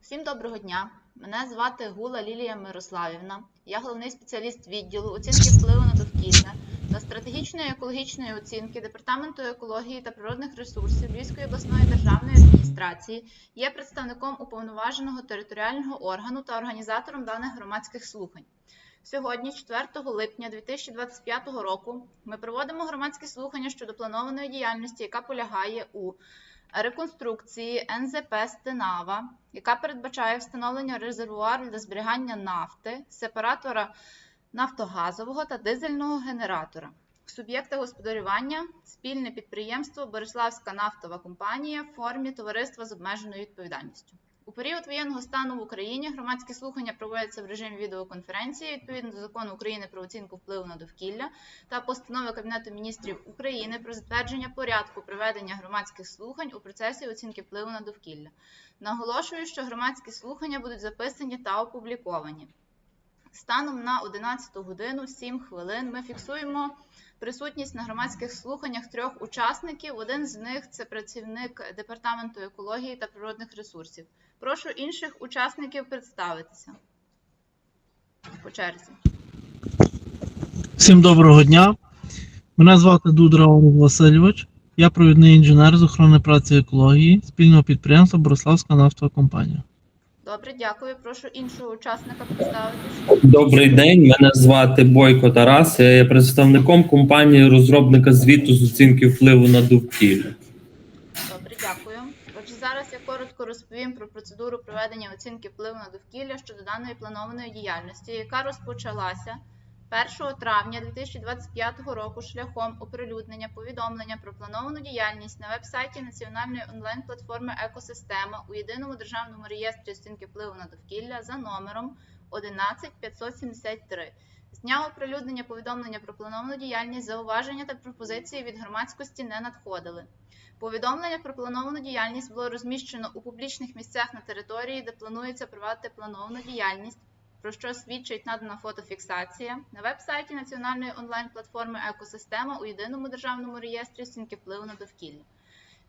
Всім доброго дня. Мене звати Гула Лілія Мирославівна. Я головний спеціаліст відділу оцінки впливу на довкілля та стратегічної екологічної оцінки Департаменту екології та природних ресурсів Львівської обласної державної адміністрації. Є представником уповноваженого територіального органу та організатором даних громадських слухань. Сьогодні, 4 липня 2025 року, ми проводимо громадські слухання щодо планованої діяльності, яка полягає у реконструкції НЗП Стенава, яка передбачає встановлення резервуару для зберігання нафти, сепаратора нафтогазового та дизельного генератора. Суб'єкти господарювання спільне підприємство Бориславська нафтова компанія в формі товариства з обмеженою відповідальністю. У період воєнного стану в Україні громадські слухання проводяться в режимі відеоконференції відповідно до закону України про оцінку впливу на довкілля та постанови Кабінету міністрів України про затвердження порядку проведення громадських слухань у процесі оцінки впливу на довкілля. Наголошую, що громадські слухання будуть записані та опубліковані. Станом на 11 годину 7 хвилин ми фіксуємо присутність на громадських слуханнях трьох учасників. Один з них це працівник департаменту екології та природних ресурсів. Прошу інших учасників представитися по черзі. Всім доброго дня. Мене звати Дудра Олег Васильович. Я провідний інженер з охорони праці екології спільного підприємства Бориславська нафтова компанія. Добре, дякую. Прошу іншого учасника представитися. Добрий день, мене звати Бойко Тарас. Я є представником компанії розробника звіту з оцінки впливу на довкілля. Добре, дякую. Отже, зараз я коротко розповім про процедуру проведення оцінки впливу на довкілля щодо даної планованої діяльності, яка розпочалася 1 травня 2025 року шляхом оприлюднення повідомлення про плановану діяльність на веб-сайті Національної онлайн-платформи Екосистема у єдиному державному реєстрі оцінки впливу на довкілля за номером 11573. З дня оприлюднення повідомлення про плановану діяльність зауваження та пропозиції від громадськості не надходили. Повідомлення про плановану діяльність було розміщено у публічних місцях на території, де планується провадити плановану діяльність, про що свідчить надана фотофіксація на веб-сайті Національної онлайн-платформи Екосистема у єдиному державному реєстрі оцінки впливу на довкілля.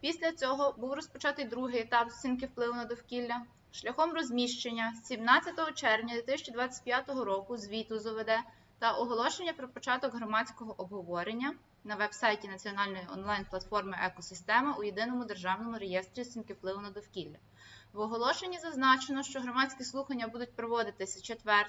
Після цього був розпочатий другий етап оцінки впливу на довкілля шляхом розміщення 17 червня 2025 року звіту з ОВД та оголошення про початок громадського обговорення на веб-сайті Національної онлайн-платформи Екосистема у єдиному державному реєстрі оцінки впливу на довкілля. В оголошенні зазначено, що громадські слухання будуть проводитися 4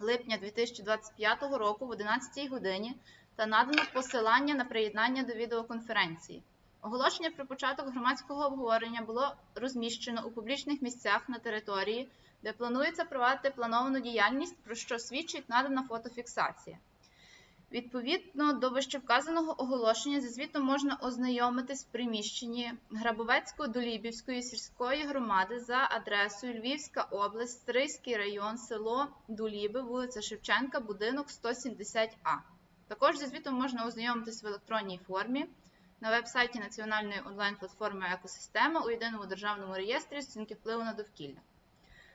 липня 2025 року в 11 годині та надано посилання на приєднання до відеоконференції. Оголошення про початок громадського обговорення було розміщено у публічних місцях на території, де планується провадити плановану діяльність, про що свідчить надана фотофіксація. Відповідно до вищевказаного оголошення зі звітом можна ознайомитись в приміщенні Грабовецько-Долібівської сільської громади за адресою Львівська область, Стрийський район, село Дуліби, вулиця Шевченка, будинок 170А. Також зі звітом можна ознайомитись в електронній формі на веб-сайті Національної онлайн-платформи Екосистема у єдиному державному реєстрі оцінки впливу на довкілля.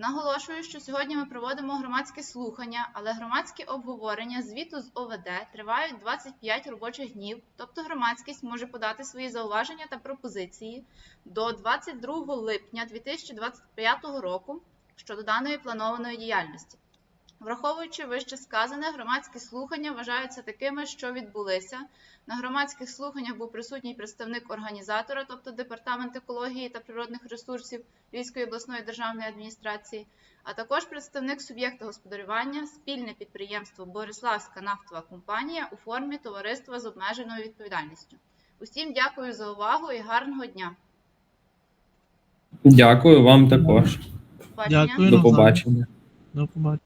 Наголошую, що сьогодні ми проводимо громадські слухання, але громадські обговорення звіту з ОВД тривають 25 робочих днів, тобто громадськість може подати свої зауваження та пропозиції до 22 липня 2025 року щодо даної планованої діяльності. Враховуючи вище сказане, громадські слухання вважаються такими, що відбулися. На громадських слуханнях був присутній представник організатора, тобто Департамент екології та природних ресурсів Львівської обласної державної адміністрації, а також представник суб'єкта господарювання, спільне підприємство Бориславська нафтова компанія у формі товариства з обмеженою відповідальністю. Усім дякую за увагу і гарного дня. Дякую вам також. Побачення. Дякую. До побачення. До побачення.